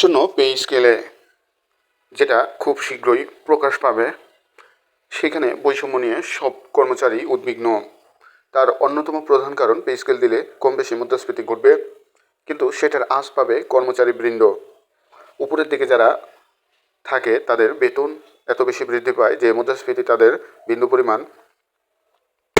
আসন্ন পে স্কেলে যেটা খুব শীঘ্রই প্রকাশ পাবে, সেখানে বৈষম্য নিয়ে সব কর্মচারী উদ্বিগ্ন। তার অন্যতম প্রধান কারণ পে স্কেল দিলে কম বেশি মুদ্রাস্ফীতি ঘটবে, কিন্তু সেটার আঁচ পাবে কর্মচারী বৃন্দ। উপরের দিকে যারা থাকে, তাদের বেতন এত বেশি বৃদ্ধি পায় যে মুদ্রাস্ফীতি তাদের বিন্দু পরিমাণ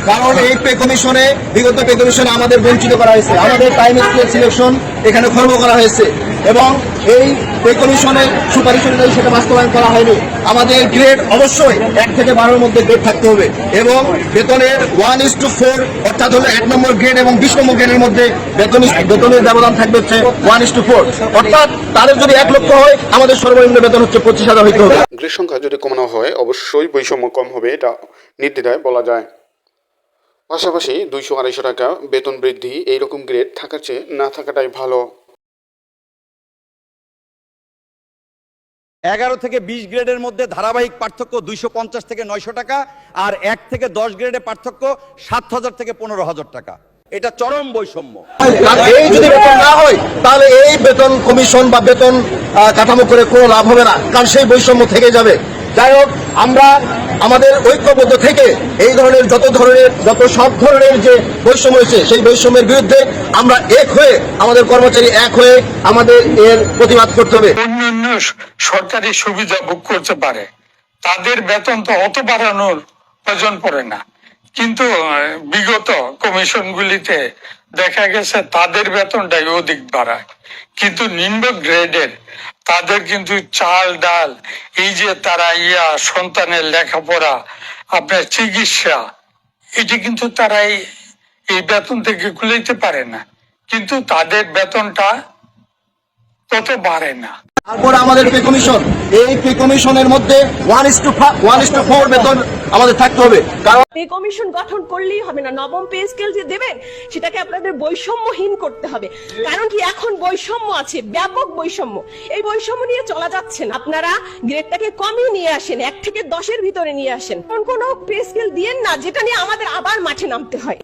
কারণ এই পে কমিশনে বিগত পে কমিশনে আমাদের বঞ্চিত করা হয়েছে। আমাদের টাইম স্কেল সিলেকশন এখানে খর্ব করা হয়েছে। এবং এই পে কমিশনের সুপারিশ অনুযায়ী সেটা বাস্তবায়ন করা হয়নি। আমাদের গ্রেড অবশ্যই এক থেকে বারোর মধ্যে গ্রেড থাকতে হবে। এবং বেতনের ওয়ান ইস টু ফোর অর্থাৎ হলো এক নম্বর গ্রেড এবং বিশ নম্বর গ্রেডের মধ্যে বেতন বেতনের ব্যবধান থাকবে হচ্ছে ওয়ান ইস টু ফোর অর্থাৎ তাদের যদি এক লক্ষ হয়, আমাদের সর্বনিম্ন বেতন হচ্ছে পঁচিশ হাজার হইতে হবে। গ্রেড সংখ্যা যদি কমানো হয়, অবশ্যই বৈষম্য কম হবে, এটা নির্দ্বিধায় বলা যায়। পাশাপাশি দুইশো আড়াইশো টাকা বেতন বৃদ্ধি এইরকম গ্রেড থাকার চেয়ে না থাকাটাই ভালো। এগারো থেকে বিশ গ্রেডের মধ্যে ধারাবাহিক পার্থক্য দুইশো পঞ্চাশ থেকে নয়শো টাকা আর এক থেকে দশ গ্রেডের পার্থক্য সাত হাজার থেকে পনেরো হাজার টাকা। এটা চরম বৈষম্য। এই যদি বেতন না হয় তাহলে এই বেতন কমিশন বা বেতন কাঠামো করে কোনো লাভ হবে না কারণ সেই বৈষম্য থেকে যাবে। যাই হোক আমরা আমাদের ঐক্যবদ্ধ থেকে এই ধরনের যত ধরনের, যত সব ধরনের যে বৈষম্য হয়েছে সেই বৈষম্যের বিরুদ্ধে আমরা এক হয়ে, আমাদের কর্মচারী এক হয়ে আমাদের এর প্রতিবাদ করতে হবে। অন্যান্য সরকারি সুবিধা ভোগ করতে পারে। তাদের বেতন তো অত বাড়ানোর প্রয়োজন পড়ে না। কিন্তু বিগত কমিশনগুলিতে দেখা গেছে তাদের বেতনটাই অধিক বাড়ায়। কিন্তু নিম্ন গ্রেডের তাদের কিন্তু চাল, ডাল, এই যে তারা ইয়া সন্তানের লেখাপড়া, আপনার চিকিৎসা, এটি কিন্তু তারা এই- বেতন থেকে খুলে পারে না। কিন্তু তাদের বেতনটা তত বাড়ে না। তারপর আমাদের পে কমিশন এই পে কমিশনের মধ্যে one is two one is two four বেতন আমাদের থাকতে হবে। কারণ পে কমিশন গঠন করলেই হবে না। নবম পে স্কেল যে দেবেন সেটাকে আপনাদের বৈষম্যহীন করতে হবে। কারণ কি, এখন বৈষম্য আছে, ব্যাপক বৈষম্য। এই বৈষম্য নিয়ে চলা যাচ্ছে না। আপনারা গ্রেডটাকে কমই নিয়ে আসেন, এক থেকে দশের ভিতরে নিয়ে আসেন। কোন কোন পে স্কেল দিয়েন না, যেটা নিয়ে আমাদের আবার মাঠে নামতে হয়।